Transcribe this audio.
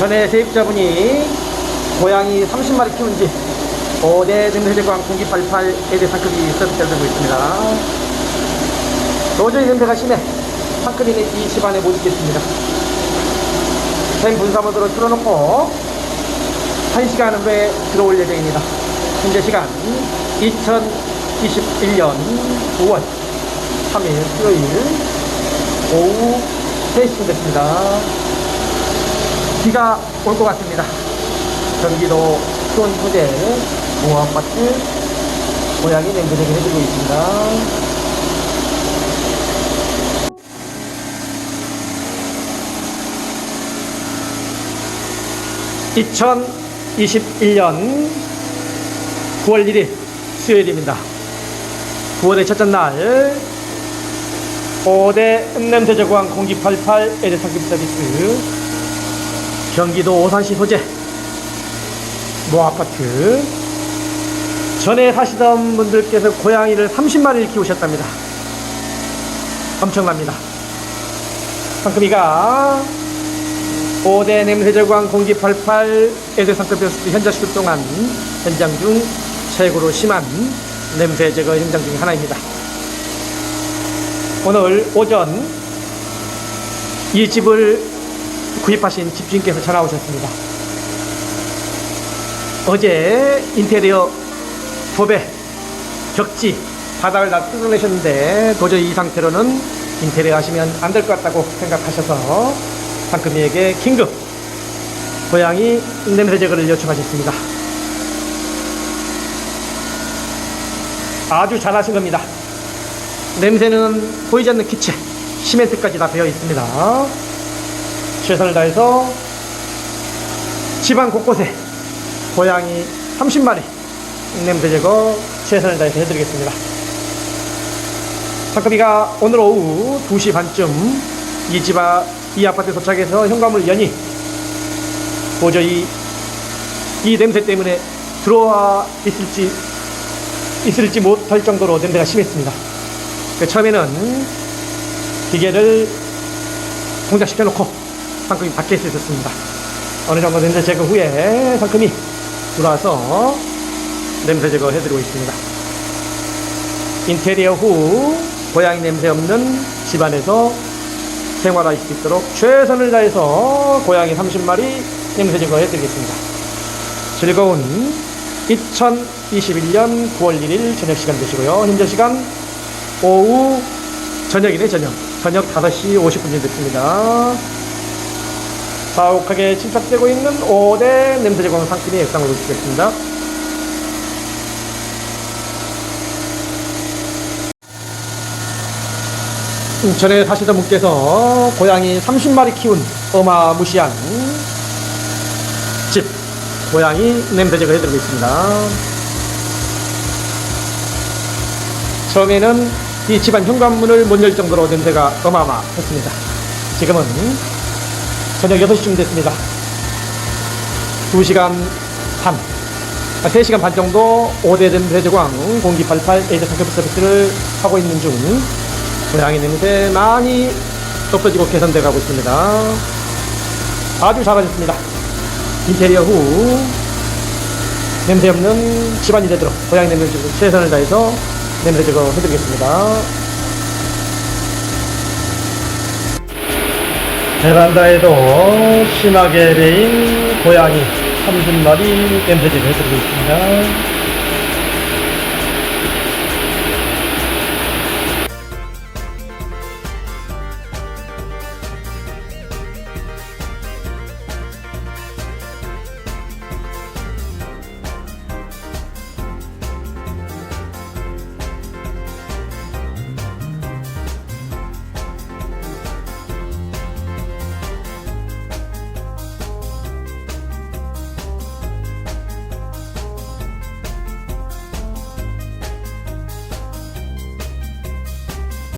전에 세입자분이 고양이 30마리 키운 지 5대 냄새제광 공기 88에 대해 상급이 서비스를 들고 있습니다. 도저히 냄새가 심해 상급이는 이 집안에 못 있겠습니다. 샘 분사모드로 틀어놓고 1시간 후에 들어올 예정입니다. 현재 시간 2021년 9월 3일 수요일 오후 3시쯤 됐습니다. 비가 올 것 같습니다. 경기도 수원 소재 공화아파트 고양이 냄새내기 해주고 있습니다. (2021년 9월 1일) 수요일입니다. 9월의 첫째 날 5대 음냄새 제거한 공기 88 LA 상급 서비스 경기도 오산시 소재 모아파트 전에 사시던 분들께서 고양이를 30마리를 키우셨답니다. 엄청납니다. 상급이가 5대 냄새 제거한 공기 88 애들 상급이었을 때 현장 동안 현장 중 최고로 심한 냄새 제거 현장 중에 하나입니다. 오늘 오전 이 집을 구입하신 집주인께서 전화 오셨습니다. 어제 인테리어 도배, 벽지, 바닥을 다 뜯어내셨는데 도저히 이 상태로는 인테리어 하시면 안 될 것 같다고 생각하셔서 상금이에게 긴급 고양이 냄새 제거를 요청하셨습니다. 아주 잘하신 겁니다. 냄새는 보이지 않는 기체, 시멘트까지 다 배어 있습니다. 최선을 다해서 집안 곳곳에 고양이 30마리 냄새 제거 최선을 다해서 해드리겠습니다. 상급이가 오늘 오후 2시 반쯤 이 집아 이 아파트에 도착해서 현관문을 여니 도저히 이 냄새 때문에 들어와 있을지 있을지 못할 정도로 냄새가 심했습니다. 그 처음에는 기계를 동작시켜 놓고 상큼이 밖에 있었습니다. 어느 정도 냄새 제거 후에 상큼이 들어와서 냄새 제거 해드리고 있습니다. 인테리어 후 고양이 냄새 없는 집안에서 생활할 수 있도록 최선을 다해서 고양이 30마리 냄새 제거 해드리겠습니다. 즐거운 2021년 9월 1일 저녁 시간 되시고요. 현재 시간 오후 저녁이네 저녁 저녁 5시 50분이 됐습니다. 자욱하게 침착되고 있는 5대 냄새 제공 상품이 액상으로 주겠습니다. 전에 사시던 분께서 고양이 30마리 키운 어마무시한 집 고양이 냄새 제거 해드리고 있습니다. 처음에는 이 집안 현관문을 못 열 정도로 냄새가 어마어마했습니다. 지금은 저녁 6시쯤 됐습니다. 2시간 반, 3시간 반 정도 5대 냄새 제광 공기 88 에이드 상급 서비스를 하고 있는 중 고양이 냄새 많이 없어지고 개선돼 가고 있습니다. 아주 잘하셨습니다. 인테리어 후 냄새 없는 집안이 되도록 고양이 냄새 최선을 다해서 냄새 제거 해드리겠습니다. 베란다에도 심하게 배인 고양이 30마리 냄새 제거 해드리고 있습니다.